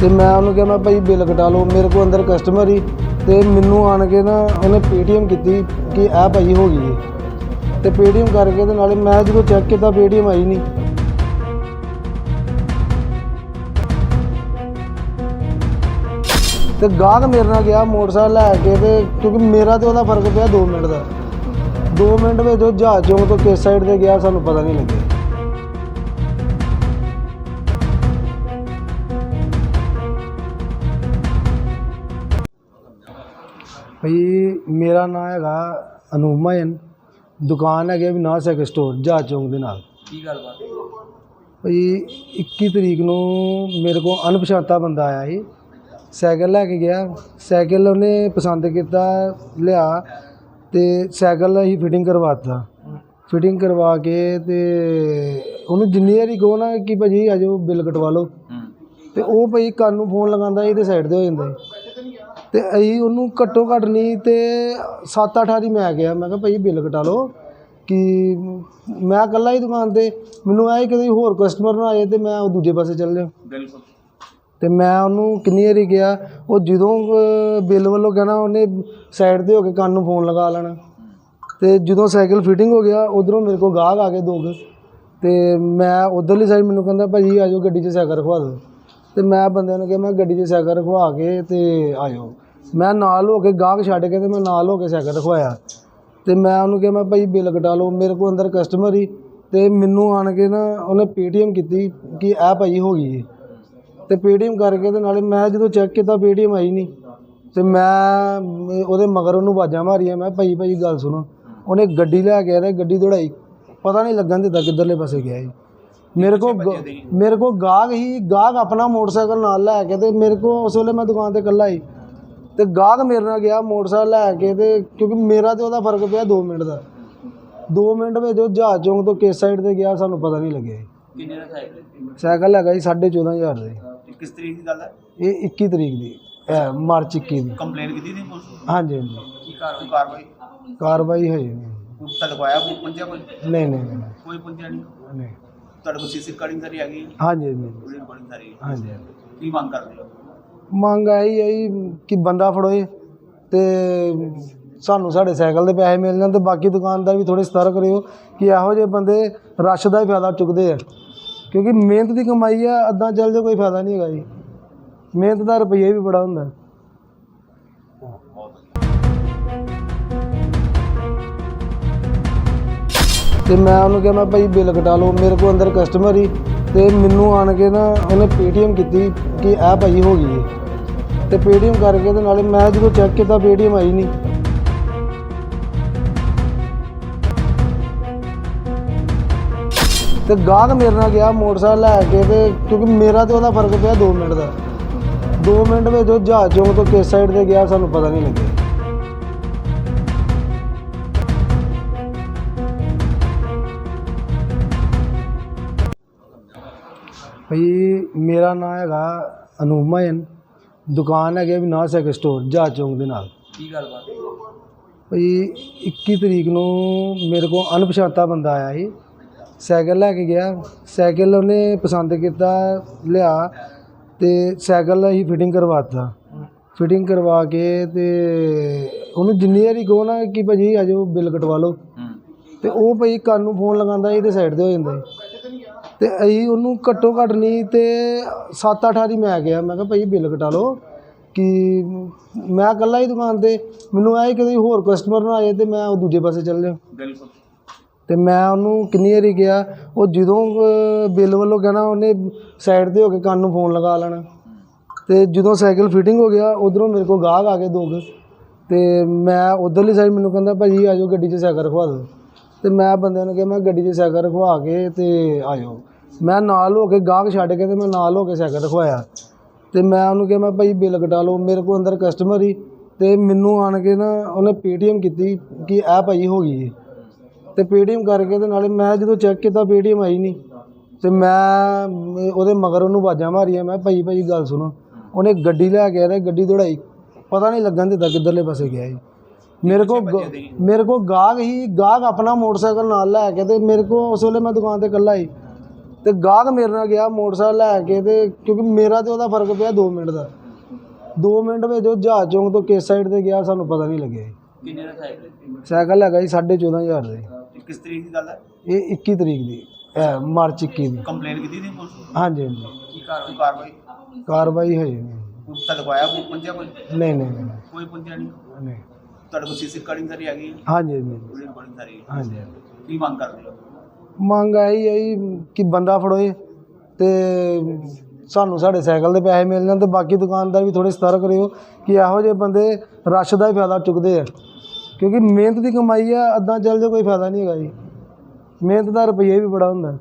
ਤੇ ਮੈਂ ਉਹਨੂੰ ਕਿਹਾ ਮੈਂ ਭਾਈ ਬਿੱਲ ਕਟਾ ਲਓ, ਮੇਰੇ ਕੋਲ ਅੰਦਰ ਕਸਟਮਰ ਹੀ ਤੇ ਮੈਨੂੰ ਆਣ ਕੇ ਨਾ ਉਹਨੇ ਪੇਟੀਐਮ ਕੀਤੀ ਕਿ ਇਹ ਭਾਈ ਹੋ ਗਈ ਹੈ ਤੇ ਪੇਟੀਐਮ ਕਰਕੇ ਤੇ ਨਾਲੇ ਮੈਂ ਜਦੋਂ ਚੈੱਕ ਕੀਤਾ ਪੇਟੀਐਮ ਆਈ ਨਹੀਂ। ਤੇ ਗਾਹਕ ਮੇਰੇ ਨਾਲ ਗਿਆ ਮੋਟਰਸਾਈਕਲ ਲੈ ਕੇ ਤੇ ਕਿਉਂਕਿ ਮੇਰਾ ਤੇ ਉਹਦਾ ਫ਼ਰਕ ਪਿਆ 2 ਮਿੰਟ ਦਾ। 2 ਮਿੰਟ ਵਿੱਚ ਉਹ ਜਹਾਜ਼ ਚੌਂਕ ਤੋਂ ਕਿਸ ਸਾਈਡ ਤੇ ਗਿਆ ਸਾਨੂੰ ਪਤਾ ਨਹੀਂ ਲੱਗਿਆ। ਭਈ ਮੇਰਾ ਨਾਮ ਹੈਗਾ ਅਨੂਪ ਦੁਕਾਨ ਹੈਗੀ ਵਿਨਾਸ਼ ਸਾਈਕਲ ਸਟੋਰ ਜਹਾਜ਼ ਚੌਂਕ ਦੇ ਨਾਲ। ਕੀ ਗੱਲਬਾਤ ਹੈ? ਭਈ 21 ਤਰੀਕ ਨੂੰ ਮੇਰੇ ਕੋਲ ਅਣਪਛਾਤਾ ਬੰਦਾ ਆਇਆ ਸੀ। ਸਾਈਕਲ ਲੈ ਕੇ ਗਿਆ। ਸਾਈਕਲ ਉਹਨੇ ਪਸੰਦ ਕੀਤਾ ਲਿਆ ਤੇ ਸਾਈਕਲ ਅਸੀਂ ਫਿਟਿੰਗ ਕਰਵਾਤਾ ਫਿਟਿੰਗ ਕਰਵਾ ਕੇ ਤੇ ਉਹਨੂੰ ਜਿੰਨੀ ਵਾਰੀ ਕਹੋ ਨਾ ਕਿ ਭਾਜੀ ਆਜੋ ਬਿੱਲ ਕਟਵਾ ਲਓ। ਤੇ ਉਹ ਭਈ ਕੰਨ ਨੂੰ ਫੋਨ ਲਗਾਉਂਦਾ ਇਹਦੇ ਸਾਈਡ ਤੇ ਹੋ ਜਾਂਦਾ ਸੀ। ਤੇ ਅਸੀਂ ਉਹਨੂੰ ਘੱਟੋ ਘੱਟ ਨਹੀਂ ਤੇ 7-8 ਵਾਰੀ ਮੈਂ ਗਿਆ ਮੈਂ ਕਿਹਾ ਭਾਈ ਬਿੱਲ ਕਟਾ ਲਓ ਕਿ ਮੈਂ ਇਕੱਲਾ ਹੀ ਦੁਕਾਨ ਤੇ ਮੈਨੂੰ ਐ ਕਦੇ ਹੋਰ ਕਸਟਮਰ ਨਾ ਆਏ ਤੇ ਮੈਂ ਉਹ ਦੂਜੇ ਪਾਸੇ ਚੱਲ ਜਾ ਬਿਲਕੁਲ। ਤੇ ਮੈਂ ਉਹਨੂੰ ਕਿੰਨੀ ਵਾਰੀ ਗਿਆ ਉਹ ਜਦੋਂ ਬਿੱਲ ਵੱਲੋਂ ਕਹਿਣਾ ਉਹਨੇ ਸਾਈਡ ਤੇ ਹੋ ਕੇ ਕੰਨ ਨੂੰ ਫੋਨ ਲਗਾ ਲੈਣਾ। ਤੇ ਜਦੋਂ ਸਾਈਕਲ ਫਿਟਿੰਗ ਹੋ ਗਿਆ ਉਧਰੋਂ ਮੇਰੇ ਕੋਲ ਗਾਹਕ ਆ ਗਏ ਦੋ ਕੁ। ਤੇ ਮੈਂ ਉਧਰਲੀ ਸਾਈਡ ਮੈਨੂੰ ਕਹਿੰਦਾ ਭਾਜੀ ਆਜੋ ਗੱਡੀ 'ਚ ਸਾਈਕਲ ਰਖਵਾ ਦਿਓ। ਤੇ ਮੈਂ ਬੰਦਿਆਂ ਨੂੰ ਕਿਹਾ, ਮੈਂ ਗੱਡੀ 'ਚ ਸਾਈਕਲ ਰਖਵਾ ਕੇ ਤੇ ਆਇਓ। ਮੈਂ ਨਾਲ ਹੋ ਕੇ ਗਾਹਕ ਛੱਡ ਕੇ ਤੇ ਮੈਂ ਨਾਲ ਹੋ ਕੇ ਸਾਈਕਲ ਰਖਵਾਇਆ। ਤੇ ਮੈਂ ਉਹਨੂੰ ਕਿਹਾ, ਮੈਂ ਭਾਈ ਬਿੱਲ ਕਟਾ ਲਓ, ਮੇਰੇ ਕੋਲ ਅੰਦਰ ਕਸਟਮਰ ਹੀ ਤੇ ਮੈਨੂੰ ਆਣ ਕੇ ਨਾ ਉਹਨੇ ਪੇਟੀਐਮ ਕੀਤੀ ਕਿ ਇਹ ਭਾਈ ਹੋ ਗਈ ਹੈ ਤੇ ਪੇਟੀਐਮ ਕਰਕੇ ਤੇ ਨਾਲੇ ਮੈਂ ਜਦੋਂ ਚੈੱਕ ਕੀਤਾ, ਪੇਟੀਐਮ ਆਈ ਨਹੀਂ। ਤੇ ਮੈਂ, ਉਹਦੇ ਮਗਰ ਉਹਨੂੰ ਆਵਾਜ਼ਾਂ ਮਾਰੀਆਂ, ਮੈਂ ਭਾਈ ਭਾਈ, ਗੱਲ ਸੁਣੋ। ਉਹਨੇ ਗੱਡੀ ਲੈ ਕੇ ਆਇਆ ਤੇ ਗੱਡੀ ਦੌੜਾਈ। ਪਤਾ ਨਹੀਂ ਲੱਗਣ ਦਿੱਤਾ ਕਿੱਧਰਲੇ ਪਾਸੇ ਗਿਆ ਜੀ ਮੇਰੇ ਕੋ ਮੇਰੇ ਕੋ ਗਾਹਕ ਹੀ ਗਾਹਕ ਆਪਣਾ ਮੋਟਰਸਾਈਕਲ ਨਾਲ ਲੈ ਕੇ ਤੇ ਮੇਰੇ ਕੋ ਉਸ ਵੇਲੇ ਮੈਂ ਦੁਕਾਨ ਤੇ ਇਕੱਲਾ ਹੀ। ਤੇ ਗਾਹਕ ਮੇਰੇ ਨਾਲ ਗਿਆ ਮੋਟਰਸਾਈਕਲ ਲੈ ਕੇ ਤੇ ਕਿਉਂਕਿ ਮੇਰਾ ਤੇ ਉਹਦਾ ਫ਼ਰਕ ਪਿਆ 2 ਮਿੰਟ ਦਾ। 2 ਮਿੰਟ ਵਿੱਚ ਉਹ ਜਹਾਜ਼ ਚੌਂਕ ਤੋਂ ਕਿਸ ਸਾਈਡ ਤੇ ਗਿਆ ਸਾਨੂੰ ਪਤਾ ਨਹੀਂ ਲੱਗਿਆ। ਕਿੰਨੇ ਦਾ ਸਾਈਕਲ ਸਾਈਕਲ ਹੈਗਾ ਜੀ 14500 ਦੇ ਕਿਸ ਤਰੀਕ ਦੀ ਗੱਲ ਹੈ? ਇਹ 21 ਤਰੀਕ ਦੀ ਇਹ ਮਾਰਚ 21 ਦੀ। ਕੰਪਲੇਨ ਕੀਤੀ ਸੀ ਪੁਲਿਸ? ਹਾਂਜੀ ਹਾਂਜੀ। ਕੀ ਕਾਰਵਾਈ ਕਾਰਵਾਈ? ਕਾਰਵਾਈ ਹੈ ਨਹੀਂ। ਕੋਲ ਆਇਆ ਕੋਈ ਪੁੰਜਿਆ ਕੋਈ? ਨਹੀਂ ਨਹੀਂ ਨਹੀਂ, ਕੋਈ ਪੁੰਜਿਆ ਨਹੀਂ? ਨਹੀਂ। ਤੁਹਾਡੇ ਕੋਲ ਸੀਸੀ ਰਿਕਾਰਡਿੰਗ ਸਾਰੀ ਆ ਗਈ ਹੈ? ਹਾਂਜੀ ਹਾਂਜੀ ਪੂਰੀ ਰਿਕਾਰਡਿੰਗ ਸਾਰੀ ਹੈ। ਹਾਂਜੀ ਹਾਂਜੀ। ਕੀ ਮੰਗ ਕਰਦੇ ਹੋ? ਮੰਗ ਆਈ ਹੈ ਜੀ ਕਿ ਬੰਦਾ ਫੜੋਏ ਤੇ ਸਾਨੂੰ ਸਾਡੇ ਸਾਈਕਲ ਦੇ ਪੈਸੇ ਮਿਲ ਜਾਣ ਤੇ ਬਾਕੀ ਦੁਕਾਨਦਾਰ ਵੀ ਥੋੜੇ ਸਤਰਕ ਰਿਓ ਕਿ ਇਹੋ ਜਿਹੇ ਬੰਦੇ ਰਸ਼ ਦਾ ਹੀ ਫਾਇਦਾ ਚੁੱਕਦੇ ਆ। ਕਿਉਂਕਿ ਮਿਹਨਤ ਦੀ ਕਮਾਈ ਆ ਅੱਧਾ ਚੱਲ ਜਾ ਕੋਈ ਫਾਇਦਾ ਨਹੀਂ ਹੈਗਾ ਜੀ। ਮਿਹਨਤ ਦਾ ਰੁਪਈਆ ਵੀ ਬੜਾ ਹੁੰਦਾ। ਤੇ ਮੈਂ ਉਹਨੂੰ ਕਿਹਾ, ਮੈਂ ਭਾਈ ਬਿੱਲ ਕਟਾ ਲਓ, ਮੇਰੇ ਕੋਲ ਅੰਦਰ ਕਸਟਮਰ ਹੀ ਤੇ ਮੈਨੂੰ ਆਣ ਕੇ ਨਾ ਉਹਨੇ ਪੇਟੀਐਮ ਕੀਤੀ ਕਿ ਇਹ ਭਾਈ ਹੋ ਗਈ ਹੈ ਤੇ ਪੇਟੀਐਮ ਕਰਕੇ ਤੇ ਨਾਲੇ ਮੈਂ ਜਦੋਂ ਚੈੱਕ ਕੀਤਾ ਪੇਟੀਐਮ ਆਈ ਨਹੀਂ। ਤੇ ਗਾਹਕ ਮੇਰੇ ਨਾਲ ਗਿਆ ਮੋਟਰਸਾਈਕਲ ਲੈ ਕੇ ਤੇ ਕਿਉਂਕਿ ਮੇਰਾ ਤੇ ਉਹਦਾ ਫ਼ਰਕ ਪਿਆ 2 ਮਿੰਟ ਦਾ। 2 ਮਿੰਟ ਵਿੱਚ ਉਹ ਜਹਾਜ਼ ਚੌਂਕ ਤੋਂ ਕਿਸ ਸਾਈਡ ਤੇ ਗਿਆ ਸਾਨੂੰ ਪਤਾ ਨਹੀਂ ਲੱਗਿਆ। ਭਈ ਮੇਰਾ ਨਾਮ ਹੈਗਾ ਅਨੂਪ ਦੁਕਾਨ ਹੈਗੀ ਵਿਨਾਸ਼ ਸਾਈਕਲ ਸਟੋਰ ਜਹਾਜ਼ ਚੌਂਕ ਦੇ ਨਾਲ। ਕੀ ਗੱਲਬਾਤ ਹੈ? ਭਈ 21 ਤਰੀਕ ਨੂੰ ਮੇਰੇ ਕੋਲ ਅਣਪਛਾਤਾ ਬੰਦਾ ਆਇਆ ਸੀ। ਸਾਈਕਲ ਲੈ ਕੇ ਗਿਆ। ਸਾਈਕਲ ਉਹਨੇ ਪਸੰਦ ਕੀਤਾ ਲਿਆ ਤੇ ਸਾਈਕਲ ਅਸੀਂ ਫਿਟਿੰਗ ਕਰਵਾਤਾ ਫਿਟਿੰਗ ਕਰਵਾ ਕੇ ਤੇ ਉਹਨੂੰ ਜਿੰਨੀ ਵਾਰੀ ਕਹੋ ਨਾ ਕਿ ਭਾਜੀ ਆਜੋ ਬਿੱਲ ਕਟਵਾ ਲਓ। ਤੇ ਉਹ ਭਈ ਕੰਨ ਨੂੰ ਫੋਨ ਲਗਾਉਂਦਾ ਇਹਦੇ ਸਾਈਡ ਤੇ ਹੋ ਜਾਂਦਾ ਸੀ। ਤੇ ਅਸੀਂ ਉਹਨੂੰ ਘੱਟੋ ਘੱਟ ਨਹੀਂ ਤੇ 7-8 ਵਾਰੀ ਮੈਂ ਗਿਆ ਮੈਂ ਕਿਹਾ ਭਾਈ ਬਿੱਲ ਕਟਾ ਲਓ ਕਿ ਮੈਂ ਇਕੱਲਾ ਹੀ ਦੁਕਾਨ ਤੇ ਮੈਨੂੰ ਐ ਕਦੇ ਹੋਰ ਕਸਟਮਰ ਨਾ ਆਏ ਤੇ ਮੈਂ ਉਹ ਦੂਜੇ ਪਾਸੇ ਚੱਲ ਜਾ ਬਿਲਕੁਲ। ਤੇ ਮੈਂ ਉਹਨੂੰ ਕਿੰਨੀ ਵਾਰੀ ਗਿਆ ਉਹ ਜਦੋਂ ਬਿੱਲ ਵੱਲੋਂ ਕਹਿਣਾ ਉਹਨੇ ਸਾਈਡ ਤੇ ਹੋ ਕੇ ਕੰਨ ਨੂੰ ਫੋਨ ਲਗਾ ਲੈਣਾ। ਤੇ ਜਦੋਂ ਸਾਈਕਲ ਫਿਟਿੰਗ ਹੋ ਗਿਆ ਉਧਰੋਂ ਮੇਰੇ ਕੋਲ ਗਾਹਕ ਆ ਗਏ ਦੋ ਕੁ। ਤੇ ਮੈਂ ਉਧਰਲੀ ਸਾਈਡ ਮੈਨੂੰ ਕਹਿੰਦਾ ਭਾਜੀ ਆਜੋ ਗੱਡੀ 'ਚ ਸਾਈਕਲ ਰਖਵਾ ਦਿਓ। ਤੇ ਮੈਂ ਬੰਦਿਆਂ ਨੂੰ ਕਿਹਾ, ਮੈਂ ਗੱਡੀ 'ਚ ਸਾਈਕਲ ਰਖਵਾ ਕੇ ਤੇ ਆਇਓ। ਮੈਂ ਨਾਲ ਹੋ ਕੇ ਗਾਹਕ ਛੱਡ ਕੇ ਤੇ ਮੈਂ ਨਾਲ ਹੋ ਕੇ ਸਾਈਕਲ ਰਖਵਾਇਆ। ਤੇ ਮੈਂ ਉਹਨੂੰ ਕਿਹਾ, ਮੈਂ ਭਾਈ, ਬਿੱਲ ਕਟਾ ਲਓ, ਮੇਰੇ ਕੋਲ ਅੰਦਰ ਕਸਟਮਰ ਹੀ। ਤੇ ਮੈਨੂੰ ਆਣ ਕੇ ਨਾ ਉਹਨੇ ਪੇਟੀਐਮ ਕੀਤੀ ਕਿ ਇਹ ਭਾਈ ਹੋ ਗਈ ਹੈ ਤੇ ਪੇਟੀਐਮ ਕਰਕੇ ਤੇ ਨਾਲੇ ਮੈਂ ਜਦੋਂ ਚੈੱਕ ਕੀਤਾ, ਪੇਟੀਐਮ ਆਈ ਨਹੀਂ। ਤੇ ਮੈਂ ਉਹਦੇ ਮਗਰ ਉਹਨੂੰ ਆਵਾਜ਼ਾਂ ਮਾਰੀਆਂ, ਮੈਂ ਭਾਈ ਭਾਈ, ਗੱਲ ਸੁਣੋ। ਉਹਨੇ ਗੱਡੀ ਲੈ ਕੇ ਆਇਆ ਤੇ ਗੱਡੀ ਦੌੜਾਈ। ਪਤਾ ਨਹੀਂ ਲੱਗਣ ਦਿੱਤਾ ਕਿੱਧਰਲੇ ਪਾਸੇ ਗਿਆ ਜੀ ਮੇਰੇ ਕੋ ਮੇਰੇ ਕੋ ਗਾਹਕ ਹੀ ਗਾਹਕ ਆਪਣਾ ਮੋਟਰਸਾਈਕਲ ਨਾਲ ਲੈ ਕੇ ਤੇ ਮੇਰੇ ਕੋ ਉਸ ਵੇਲੇ ਮੈਂ ਦੁਕਾਨ ਤੇ ਇਕੱਲਾ ਹੀ ਤੇ ਗਾਹਕ ਮੇਰੇ ਨਾਲ ਗਿਆ ਮੋਟਰਸਾਈਕਲ ਲੈ ਕੇ ਤੇ ਕਿਉਂਕਿ ਮੇਰਾ ਤੇ ਉਹਦਾ ਫ਼ਰਕ ਪਿਆ 2 ਮਿੰਟ ਦਾ। 2 ਮਿੰਟ ਵਿੱਚ ਉਹ ਜਹਾਜ਼ ਚੌਂਕ ਤੋਂ ਕਿਸ ਸਾਈਡ ਤੇ ਗਿਆ ਸਾਨੂੰ ਪਤਾ ਨਹੀਂ ਲੱਗਿਆ। ਕਿੰਨੇ ਦਾ ਸਾਈਕਲ ਸਾਈਕਲ ਹੈਗਾ ਜੀ 14500 ਦਾ। ਕਿਸ ਤਰੀਕ ਦੀ ਗੱਲ ਹੈ? ਇਹ 21 ਤਰੀਕ ਦੀ ਇਹ ਮਾਰਚ 21 ਦੀ। ਕੰਪਲੇਨ ਕੀਤੀ ਸੀ ਪੁਲਿਸ? ਹਾਂਜੀ ਹਾਂਜੀ। ਕੀ ਕਾਰਵਾਈ? ਕਾਰਵਾਈ? ਕਾਰਵਾਈ ਹੋਈ ਨਹੀਂ। ਕੋਈ ਆਇਆ ਕੋਈ ਨਹੀਂ ਨਹੀਂ। ਕੋਈ ਪੁੰਜਿਆ ਨਹੀਂ? ਨਹੀਂ। ਤੁਹਾਡੇ ਕੋਲ ਸੀਸੀ ਰਿਕਾਰਡਿੰਗ ਸਾਰੀ ਹੈਗੀ ਹੈ ਹਾਂਜੀ ਹਾਂਜੀ। ਰਿਕਾਰਡਿੰਗ ਸਾਰੀ ਹੈ ਹਾਂਜੀ। ਕੀ ਮੰਗ ਕਰਦੇ ਹੋ? ਮੰਗ ਆਈ ਹੈ ਜੀ ਕਿ ਬੰਦਾ ਫੜੋਏ ਤੇ ਸਾਨੂੰ ਸਾਡੇ ਸਾਈਕਲ ਦੇ ਪੈਸੇ ਮਿਲ ਜਾਣ ਤੇ ਬਾਕੀ ਦੁਕਾਨਦਾਰ ਵੀ ਥੋੜੇ ਸਤਰਕ ਰਿਓ ਕਿ ਇਹੋ ਜਿਹੇ ਬੰਦੇ ਰਸ਼ ਦਾ ਹੀ ਫਾਇਦਾ ਚੁੱਕਦੇ ਆ। ਕਿਉਂਕਿ ਮਿਹਨਤ ਦੀ ਕਮਾਈ ਆ ਅੱਧਾ ਚੱਲ ਜਾ ਕੋਈ ਫਾਇਦਾ ਨਹੀਂ ਹੈਗਾ ਜੀ। ਮਿਹਨਤ ਦਾ ਰੁਪਈਆ ਵੀ ਬੜਾ ਹੁੰਦਾ।